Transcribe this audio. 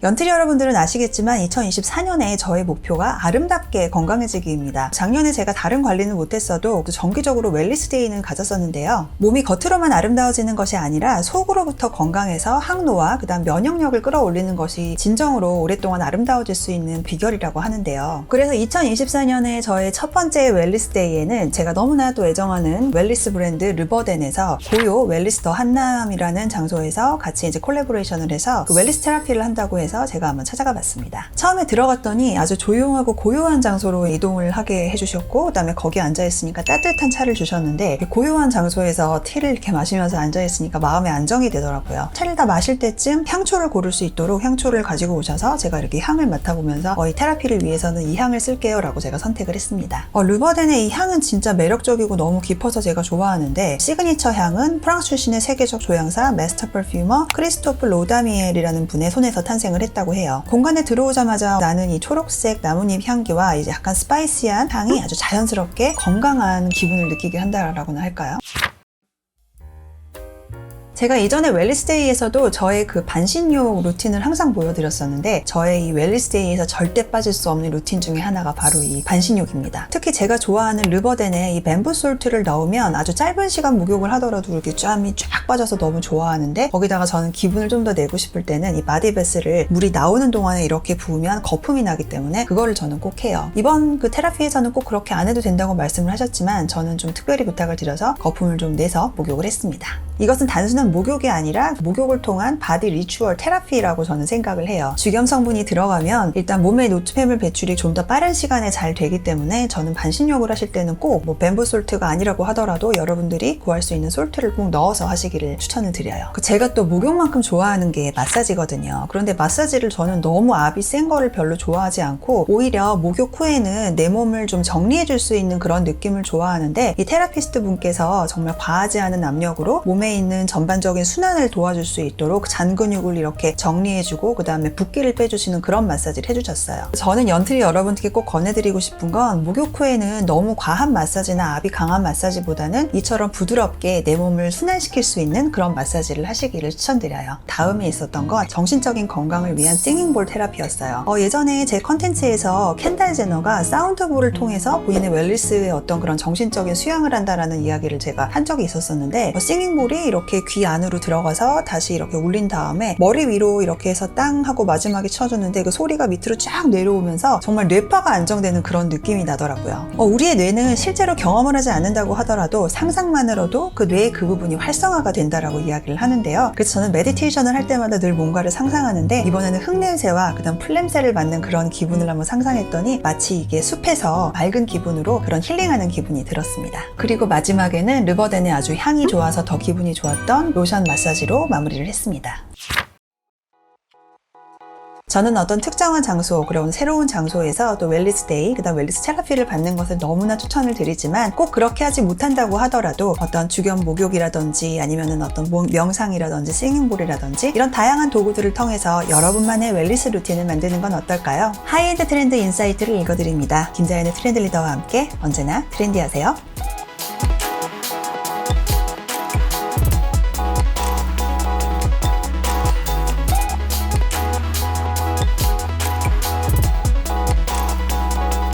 연트리 여러분들은 아시겠지만 2024년에 저의 목표가 아름답게 건강해지기입니다. 작년에 제가 다른 관리는 못했어도 그 정기적으로 웰리스 데이는 가졌었는데요. 몸이 겉으로만 아름다워지는 것이 아니라 속으로부터 건강해서 항노와 그다음 면역력을 끌어올리는 것이 진정으로 오랫동안 아름다워질 수 있는 비결이라고 하는데요. 그래서 2024년에 저의 첫 번째 웰리스 데이에는 제가 너무나도 애정하는 웰리스 브랜드 르버덴에서 고요 웰리스 더 한남이라는 장소에서 같이 이제 콜라보레이션을 해서 그 웰리스 테라피를 한다고 해서 제가 한번 찾아가 봤습니다. 처음에 들어갔더니 아주 조용하고 고요한 장소로 이동을 하게 해주셨고 그다음에 거기 앉아 있으니까 따뜻한 차를 주셨는데 그 고요한 장소에서 티를 이렇게 마시면서 앉아 있으니까 마음의 안정이 되더라고요. 차를 다 마실 때쯤 향초를 고를 수 있도록 향초를 가지고 오셔서 제가 이렇게 향을 맡아보면서 어, 이 테라피를 위해서는 이 향을 쓸게요라고 제가 선택을 했습니다. 어, 르버덴의 이 향은 진짜 매력적이고 너무 깊어서 제가 좋아하는데 시그니처 향은 프랑스 출신의 세계적 조향사 마스터 퍼퓸머 크리스토프 로다미엘이라는 분의 손에서 탄생을 했다고 해요. 공간에 들어오자마자 나는 이 초록색 나뭇잎 향기와 이제 약간 스파이시한 향이 아주 자연스럽게 건강한 기분을 느끼게 한다라고나 할까요? 제가 이전에 웰리스데이에서도 저의 그 반신욕 루틴을 항상 보여드렸었는데 저의 이 웰리스데이에서 절대 빠질 수 없는 루틴 중에 하나가 바로 이 반신욕입니다. 특히 제가 좋아하는 르버덴에 이 뱀부 솔트를 넣으면 아주 짧은 시간 목욕을 하더라도 이렇게 짬이 쫙 빠져서 너무 좋아하는데 거기다가 저는 기분을 좀 더 내고 싶을 때는 이 바디베스를 물이 나오는 동안에 이렇게 부으면 거품이 나기 때문에 그거를 저는 꼭 해요. 이번 그 테라피에서는 꼭 그렇게 안 해도 된다고 말씀을 하셨지만 저는 좀 특별히 부탁을 드려서 거품을 좀 내서 목욕을 했습니다. 이것은 단순한 목욕이 아니라 목욕을 통한 바디 리추얼 테라피라고 저는 생각을 해요. 죽염 성분이 들어가면 일단 몸의 노폐물 배출이 좀 더 빠른 시간에 잘 되기 때문에 저는 반신욕을 하실 때는 꼭 뭐 뱀부 솔트가 아니라고 하더라도 여러분들이 구할 수 있는 솔트를 꼭 넣어서 하시기를 추천을 드려요. 그 제가 또 목욕만큼 좋아하는 게 마사지거든요. 그런데 마사지를 저는 너무 압이 센 거를 별로 좋아하지 않고 오히려 목욕 후에는 내 몸을 좀 정리해 줄 수 있는 그런 느낌을 좋아하는데 이 테라피스트 분께서 정말 과하지 않은 압력으로 몸에 있는 전반적인 순환을 도와줄 수 있도록 잔 근육을 이렇게 정리해주고 그 다음에 붓기를 빼주시는 그런 마사지를 해주셨어요. 저는 연틀이 여러분들께 꼭 권해드리고 싶은 건 목욕 후에는 너무 과한 마사지나 압이 강한 마사지보다는 이처럼 부드럽게 내 몸을 순환시킬 수 있는 그런 마사지를 하시기를 추천드려요. 다음에 있었던 건 정신적인 건강을 위한 싱잉볼 테라피였어요. 어, 예전에 제 컨텐츠에서 켄달 제너가 사운드볼을 통해서 본인의 웰리스의 어떤 그런 정신적인 수양을 한다라는 이야기를 제가 한 적이 있었었는데 어, 싱잉볼이 이렇게 귀 안으로 들어가서 다시 이렇게 울린 다음에 머리 위로 이렇게 해서 땅 하고 마지막에 쳐주는데 그 소리가 밑으로 쫙 내려오면서 정말 뇌파가 안정되는 그런 느낌이 나더라고요. 어, 우리의 뇌는 실제로 경험을 하지 않는다고 하더라도 상상만으로도 그 뇌의 그 부분이 활성화가 된다라고 이야기를 하는데요. 그래서 저는 메디테이션을 할 때마다 늘 뭔가를 상상하는데 이번에는 흙냄새와 그다음 풀냄새를 맡는 그런 기분을 한번 상상했더니 마치 이게 숲에서 맑은 기분으로 그런 힐링하는 기분이 들었습니다. 그리고 마지막에는 르버덴의 아주 향이 좋아서 더 기분이 좋았던 로션 마사지로 마무리를 했습니다. 저는 어떤 특정한 장소, 그런 새로운 장소에서 또 웰리스 데이, 그 다음 웰리스 테라피를 받는 것을 너무나 추천을 드리지만 꼭 그렇게 하지 못한다고 하더라도 어떤 주견 목욕이라든지 아니면은 어떤 모- 명상이라든지 싱잉볼이라든지 이런 다양한 도구들을 통해서 여러분만의 웰리스 루틴을 만드는 건 어떨까요? 하이엔드 트렌드 인사이트를 읽어드립니다. 김자연의 트렌드 리더와 함께 언제나 트렌디하세요.